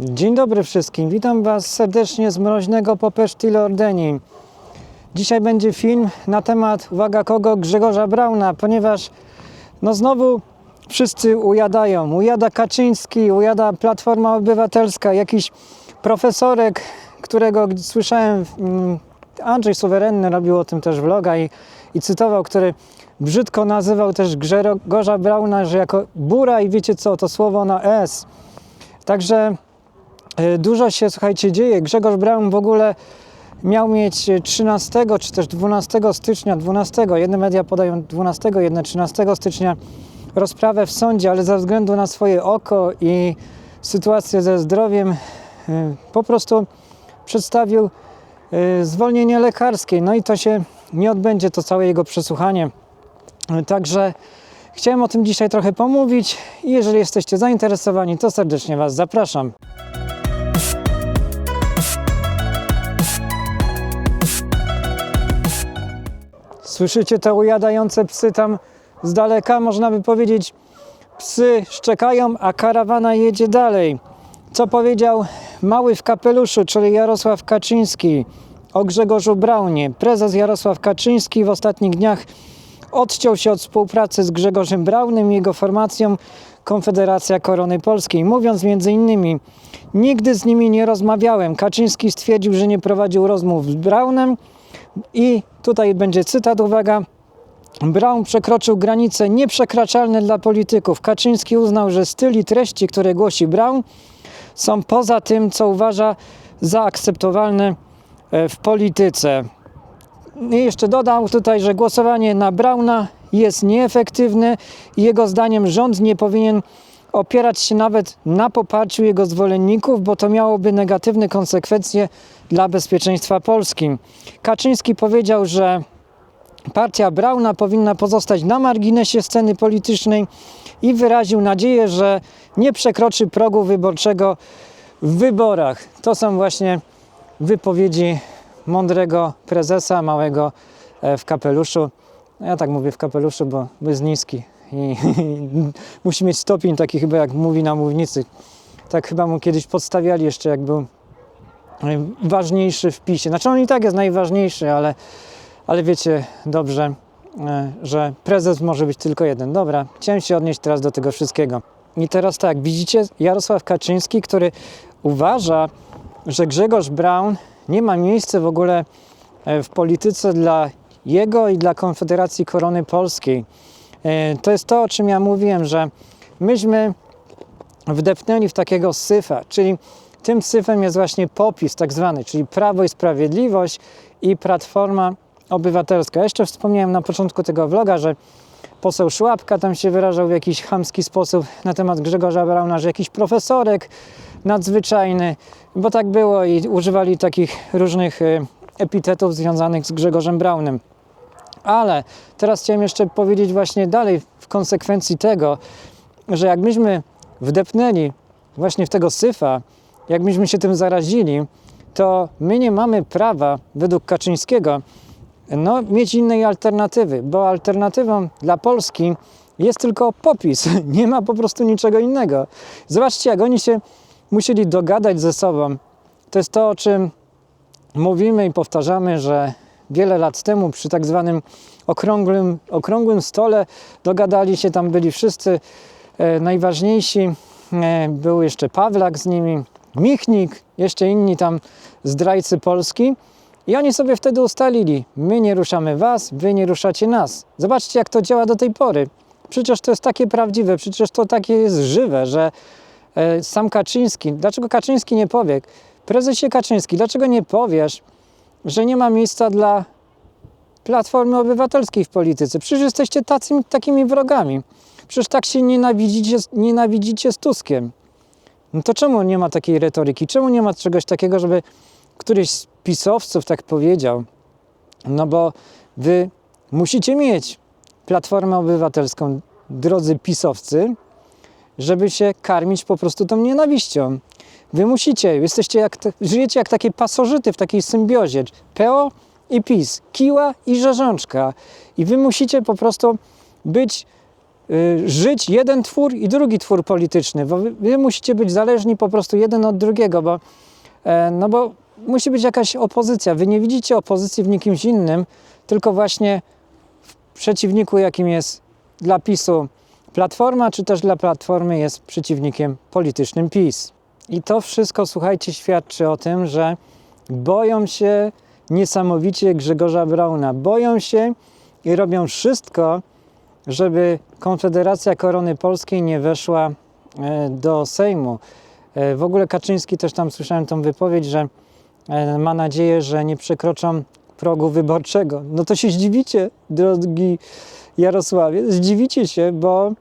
Dzień dobry wszystkim, witam Was serdecznie z mroźnego Popesztile Ordeni. Dzisiaj będzie film na temat, uwaga kogo, Grzegorza Brauna, ponieważ no znowu wszyscy ujadają. Ujada Kaczyński, ujada Platforma Obywatelska, jakiś profesorek, którego słyszałem, mm, Andrzej Suwerenny robił o tym też vloga i, i cytował, który brzydko nazywał też Grzegorza Brauna, że jako bura i wiecie co, to słowo na S. Także dużo się, słuchajcie, dzieje. Grzegorz Braun w ogóle miał mieć 13 czy też 12 stycznia, 12, jedne media podają 12, jedne 13 stycznia rozprawę w sądzie, ale ze względu na swoje oko i sytuację ze zdrowiem e, po prostu przedstawił e, zwolnienie lekarskie. No i to się nie odbędzie, to całe jego przesłuchanie. E, Także chciałem o tym dzisiaj trochę pomówić i jeżeli jesteście zainteresowani, to serdecznie Was zapraszam. Słyszycie te ujadające psy tam z daleka? Można by powiedzieć, psy szczekają, a karawana jedzie dalej. Co powiedział mały w kapeluszu, czyli Jarosław Kaczyński o Grzegorzu Braunie? Prezes Jarosław Kaczyński w ostatnich dniach odciął się od współpracy z Grzegorzem Braunem i jego formacją Konfederacja Korony Polskiej, mówiąc innymi Nigdy z nimi nie rozmawiałem. Kaczyński stwierdził, że nie prowadził rozmów z Braunem i tutaj będzie cytat, uwaga. Braun przekroczył granice nieprzekraczalne dla polityków. Kaczyński uznał, że styl i treści, które głosi Braun, są poza tym, co uważa za akceptowalne e, w polityce. I jeszcze dodał tutaj, że głosowanie na Brauna jest nieefektywne jego zdaniem rząd nie powinien opierać się nawet na poparciu jego zwolenników, bo to miałoby negatywne konsekwencje dla bezpieczeństwa Polski. Kaczyński powiedział, że partia Brauna powinna pozostać na marginesie sceny politycznej i wyraził nadzieję, że nie przekroczy progu wyborczego w wyborach. To są właśnie wypowiedzi mądrego prezesa, małego e, w kapeluszu. Ja tak mówię w kapeluszu, bo, jest niski i musi mieć stopień taki chyba jak mówi na mównicy. Tak chyba mu kiedyś podstawiali jeszcze jak był ważniejszy w PiSie. Znaczy on i tak jest najważniejszy, ale, ale wiecie dobrze, e, że prezes może być tylko jeden. Dobra, chciałem się odnieść teraz do tego wszystkiego. I teraz tak, widzicie Jarosław Kaczyński, który uważa, że Grzegorz Braun nie ma miejsca w ogóle e, w polityce dla jego i dla Konfederacji Korony Polskiej. E, To jest to, o czym ja mówiłem, że myśmy wdepnęli w takiego syfa, czyli tym syfem jest właśnie popis tak zwany, czyli Prawo i Sprawiedliwość i Platforma Obywatelska. Jeszcze wspomniałem na początku tego vloga, że poseł Szłapka tam się wyrażał w jakiś chamski sposób na temat Grzegorza Brauna, że jakiś profesorek nadzwyczajny, bo tak było i używali takich różnych e, epitetów związanych z Grzegorzem Braunem. Ale teraz chciałem jeszcze powiedzieć właśnie dalej w konsekwencji tego, że jak myśmy wdepnęli właśnie w tego syfa, jak myśmy się tym zarazili, to my nie mamy prawa według Kaczyńskiego no, mieć innej alternatywy, bo alternatywą dla Polski jest tylko popis. Nie ma po prostu niczego innego. Zobaczcie, jak oni się musieli dogadać ze sobą. To jest to, o czym mówimy i powtarzamy, że wiele lat temu przy tak zwanym okrągłym, okrągłym stole dogadali się, tam byli wszyscy e, najważniejsi. E, był jeszcze Pawlak z nimi, Michnik, jeszcze inni tam zdrajcy Polski. I oni sobie wtedy ustalili, my nie ruszamy was, wy nie ruszacie nas. Zobaczcie, jak to działa do tej pory. Przecież to jest takie prawdziwe, przecież to takie jest żywe, że e, sam Kaczyński, dlaczego Kaczyński nie powie, prezesie Kaczyński, dlaczego nie powiesz, że nie ma miejsca dla Platformy Obywatelskiej w polityce? Przecież jesteście tacy, takimi wrogami. Przecież tak się nienawidzicie, nienawidzicie z Tuskiem. No to czemu nie ma takiej retoryki? Czemu nie ma czegoś takiego, żeby któryś z pisowców tak powiedział? No bo wy musicie mieć Platformę Obywatelską, drodzy pisowcy, żeby się karmić po prostu tą nienawiścią. Wy musicie, jesteście jak, żyjecie jak takie pasożyty w takiej symbiozie. PO i PiS, kiła i rzeżączka. I wy musicie po prostu być y, żyć jeden twór i drugi twór polityczny, bo wy, wy musicie być zależni po prostu jeden od drugiego, bo, e, no bo musi być jakaś opozycja. Wy nie widzicie opozycji w nikimś innym, tylko właśnie w przeciwniku, jakim jest dla PiSu Platforma, czy też dla Platformy jest przeciwnikiem politycznym PiS. I to wszystko, słuchajcie, świadczy o tym, że boją się niesamowicie Grzegorza Brauna. Boją się i robią wszystko, żeby Konfederacja Korony Polskiej nie weszła e, do Sejmu. E, W ogóle Kaczyński też tam słyszałem tą wypowiedź, że e, ma nadzieję, że nie przekroczą progu wyborczego. No to się zdziwicie, drogi Jarosławie, zdziwicie się, bo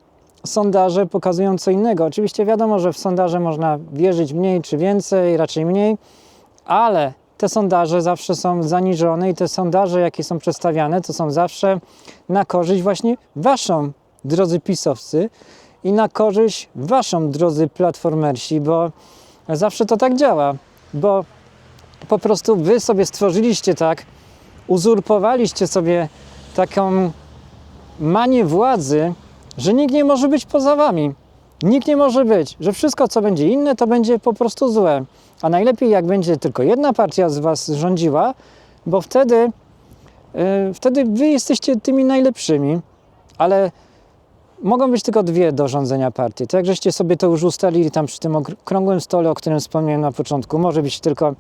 sondaże pokazują co innego. Oczywiście wiadomo, że w sondaże można wierzyć mniej czy więcej, raczej mniej, ale te sondaże zawsze są zaniżone i te sondaże, jakie są przedstawiane, to są zawsze na korzyść właśnie waszą, drodzy pisowcy, i na korzyść waszą, drodzy platformersi, bo zawsze to tak działa, bo po prostu wy sobie stworzyliście tak, uzurpowaliście sobie taką manię władzy, że nikt nie może być poza wami. Nikt nie może być, że wszystko, co będzie inne, to będzie po prostu złe. A najlepiej, jak będzie tylko jedna partia z was rządziła, bo wtedy, yy, wtedy wy jesteście tymi najlepszymi, ale mogą być tylko dwie do rządzenia partii. Tak żeście sobie to już ustalili tam przy tym okrągłym stole, o którym wspomniałem na początku. Może być tylko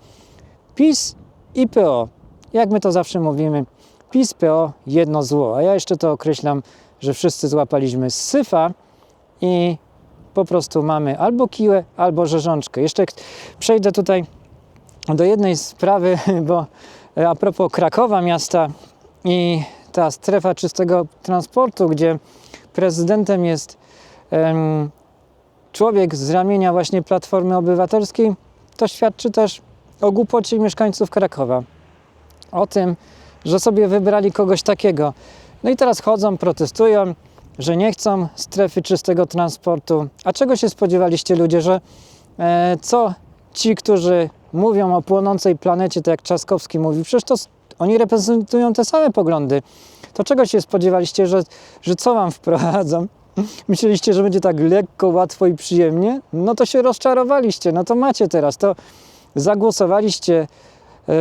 PiS i PO. Jak my to zawsze mówimy, PiS, PO, jedno zło. A ja jeszcze to określam, że wszyscy złapaliśmy syfa i po prostu mamy albo kiłę, albo rzeżączkę. Jeszcze przejdę tutaj do jednej sprawy, bo e, a propos Krakowa miasta i ta strefa czystego transportu, gdzie prezydentem jest człowiek z ramienia właśnie Platformy Obywatelskiej, to świadczy też o głupocie mieszkańców Krakowa. O tym, że sobie wybrali kogoś takiego. No i teraz chodzą, protestują, że nie chcą strefy czystego transportu. A czego się spodziewaliście ludzie, że e, co ci, którzy mówią o płonącej planecie, tak jak Trzaskowski mówi, przecież to oni reprezentują te same poglądy. To czego się spodziewaliście, że, że co wam wprowadzą? Myśleliście, że będzie tak lekko, łatwo i przyjemnie? No to się rozczarowaliście, no to macie teraz, to zagłosowaliście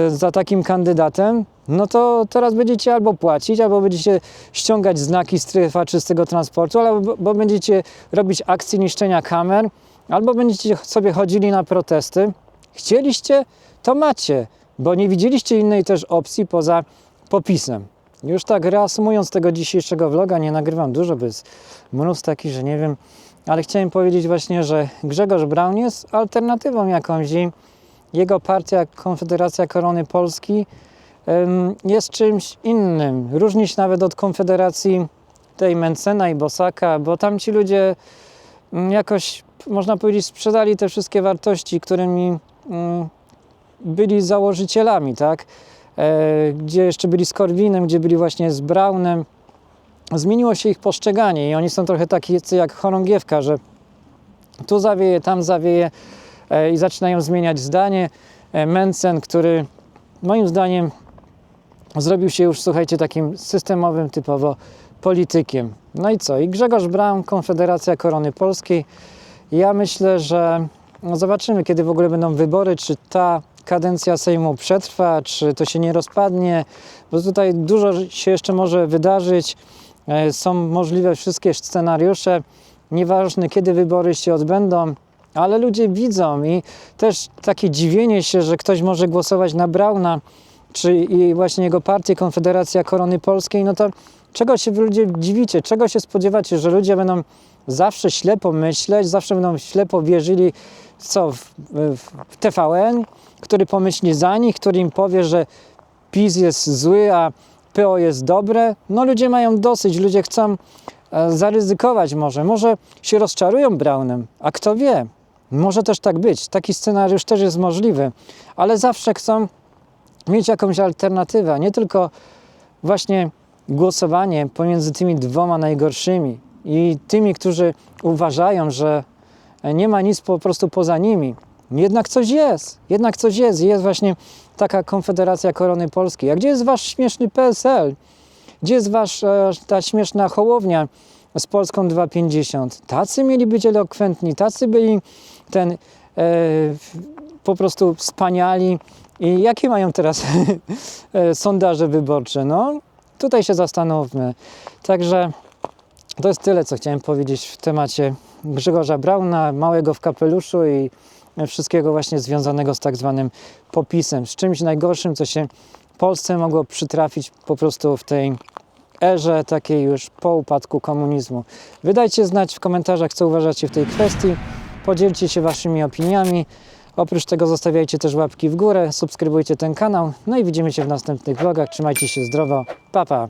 za takim kandydatem, no to teraz będziecie albo płacić, albo będziecie ściągać znaki strefa czystego transportu, albo bo będziecie robić akcje niszczenia kamer, albo będziecie sobie chodzili na protesty. Chcieliście, to macie, bo nie widzieliście innej też opcji poza popisem. Już tak reasumując tego dzisiejszego vloga, nie nagrywam dużo, bo jest mnóstwo takich, że nie wiem, ale chciałem powiedzieć właśnie, że Grzegorz Braun jest alternatywą jakąś i jego partia Konfederacja Korony Polski jest czymś innym. Różni się nawet od Konfederacji tej Mencena i Bosaka, bo tam ci ludzie mm, jakoś, można powiedzieć, sprzedali te wszystkie wartości, którymi mm, byli założycielami, tak? E, gdzie jeszcze byli z Korwinem, gdzie byli właśnie z Braunem. Zmieniło się ich postrzeganie i oni są trochę tacy jak chorągiewka, że tu zawieje, tam zawieje i zaczynają zmieniać zdanie. E, Mencen, który moim zdaniem zrobił się już, słuchajcie, takim systemowym typowo politykiem. No i co? I Grzegorz Braun, Konfederacja Korony Polskiej. Ja myślę, że no zobaczymy, kiedy w ogóle będą wybory, czy ta kadencja Sejmu przetrwa, czy to się nie rozpadnie, bo tutaj dużo się jeszcze może wydarzyć. E, Są możliwe wszystkie scenariusze. Nieważne, kiedy wybory się odbędą, ale ludzie widzą i też takie dziwienie się, że ktoś może głosować na Brauna, czy i właśnie jego partię Konfederacja Korony Polskiej, no to czego się ludzie dziwicie? Czego się spodziewacie, że ludzie będą zawsze ślepo myśleć, zawsze będą ślepo wierzyli co? W, w, w TVN, który pomyśli za nich, który im powie, że PiS jest zły, a PO jest dobre. No ludzie mają dosyć, ludzie chcą e, zaryzykować może. Może się rozczarują Braunem, a kto wie? Może też tak być. Taki scenariusz też jest możliwy, ale zawsze chcą mieć jakąś alternatywę, nie tylko właśnie głosowanie pomiędzy tymi dwoma najgorszymi i tymi, którzy uważają, że nie ma nic po prostu poza nimi. Jednak coś jest, jednak coś jest. Jest właśnie taka Konfederacja Korony Polskiej. A gdzie jest wasz śmieszny PSL? Gdzie jest wasz, e, ta śmieszna Hołownia, z Polską 2,50. Tacy mieli być elokwentni, tacy byli ten e, po prostu wspaniali. I jakie mają teraz e, sondaże wyborcze? No, tutaj się zastanówmy. Także to jest tyle, co chciałem powiedzieć w temacie Grzegorza Brauna, małego w kapeluszu i wszystkiego właśnie związanego z tak zwanym popisem, z czymś najgorszym, co się Polsce mogło przytrafić po prostu w tej erze takiej już po upadku komunizmu. Wydajcie znać w komentarzach, co uważacie w tej kwestii. Podzielcie się waszymi opiniami. Oprócz tego zostawiajcie też łapki w górę, subskrybujcie ten kanał. No i widzimy się w następnych vlogach. Trzymajcie się zdrowo. Pa, pa.